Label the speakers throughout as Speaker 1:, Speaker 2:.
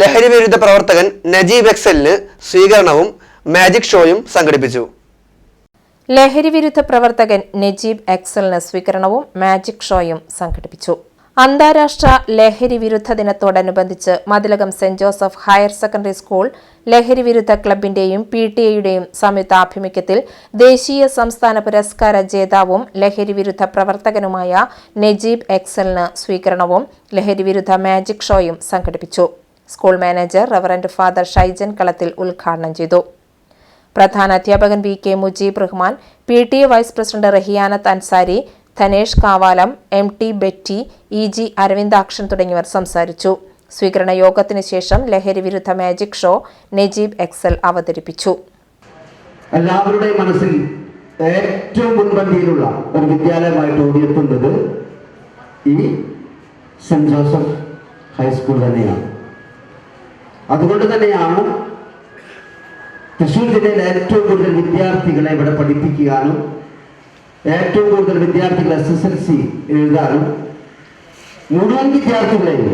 Speaker 1: ലഹരി വിരുദ്ധ പ്രവർത്തകൻ നജീബ് എക്സലിന് സ്വീകരണവും മാജിക് ഷോയും സംഘടിപ്പിച്ചു.
Speaker 2: ലഹരി വിരുദ്ധ പ്രവർത്തകൻ നജീബ് എക്സലിന് സ്വീകരണവും മാജിക് ഷോയും സംഘടിപ്പിച്ചു. അന്താരാഷ്ട്ര ലഹരി വിരുദ്ധ ദിനത്തോടനുബന്ധിച്ച് Mathilakam Saint Joseph higher secondary school ലഹരി വിരുദ്ധ ക്ലബിന്റെയും പി ടി എയുടെയും സംയുക്താഭിമുഖ്യത്തിൽ ദേശീയ സംസ്ഥാന പുരസ്കാര ജേതാവും ലഹരി വിരുദ്ധ പ്രവർത്തകനുമായ നജീബ് എക്സലിന് സ്വീകരണവും ലഹരി വിരുദ്ധ മാജിക് ഷോയും സംഘടിപ്പിച്ചു. School manager reverend father Shaijan Kalathil ഉദ്ഘാടനം ചെയ്തു. പ്രധാന അധ്യാപകൻ V K Mujeeb Rahman P T A vice president Rahiyanath Ansari Dhanesh Kavalam M T Betty E G Aravindakshan തുടങ്ങിയവർ സംസാരിച്ചു. സ്വീകരണ യോഗത്തിന് ശേഷം ലഹരി വിരുദ്ധ മാജിക് ഷോ നജീബ് എക്സൽ അവതരിപ്പിച്ചു.
Speaker 3: എല്ലാവരുടെയും മനസ്സിൽ ഏറ്റവും മുൻപന്തിയിലുള്ള ഒരു വിദ്യാലയമായിട്ട് ഓടിയെത്തുന്നത് ഈ സെന്റ് ജോസഫ് ഹൈസ്കൂൾ തന്നെയാണ്. അതുകൊണ്ട് തന്നെയാണ് തൃശ്ശൂർ ജില്ലയിലെ ഏറ്റവും കൂടുതൽ വിദ്യാർത്ഥികളെ ഇവിടെ പഠിപ്പിക്കാനും ഏറ്റവും കൂടുതൽ വിദ്യാർത്ഥികൾ എസ് എസ് എൽ സി എഴുതാനും മുഴുവൻ വിദ്യാർത്ഥികളെയും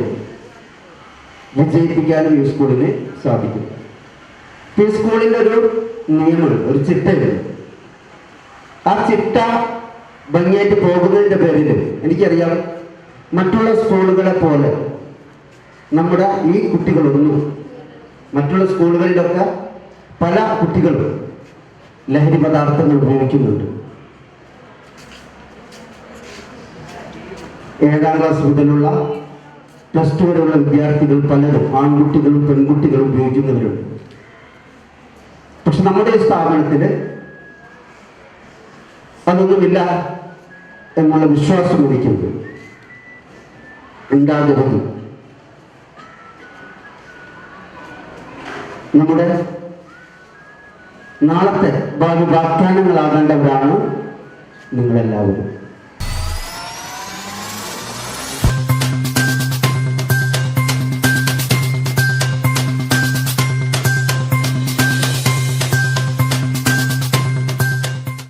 Speaker 3: വിജയിപ്പിക്കാനും ഈ സ്കൂളിന് സാധിക്കും. ഈ സ്കൂളിന്റെ ഒരു നിയമം ഒരു ചിട്ടയുണ്ട്. ആ ചിട്ട ഭംഗിയായിട്ട് പോകുന്നതിന്റെ പേരിൽ എനിക്കറിയാം മറ്റുള്ള സ്കൂളുകളെ പോലെ നമ്മുടെ ഈ കുട്ടികളൊന്നും മറ്റുള്ള സ്കൂളുകളിലൊക്കെ പല കുട്ടികളും ലഹരി പദാർത്ഥങ്ങൾ ഉപയോഗിക്കുന്നുണ്ട്. ഏഴാം ക്ലാസ് മുതലുള്ള പ്ലസ് ടു വരെയുള്ള വിദ്യാർത്ഥികൾ പലരും ആൺകുട്ടികളും പെൺകുട്ടികളും ഉപയോഗിക്കുന്നവരുണ്ട്. പക്ഷെ നമ്മുടെ സ്ഥാപനത്തിൽ അതൊന്നുമില്ല എന്നുള്ള വിശ്വാസം ഉദിക്കുന്നത് ഉണ്ടാകരുത്. നമ്മുടെ നാളത്തെ ഭാവി വാഗ്ദാനങ്ങളാകേണ്ടവരാണ് നിങ്ങളെല്ലാവരും.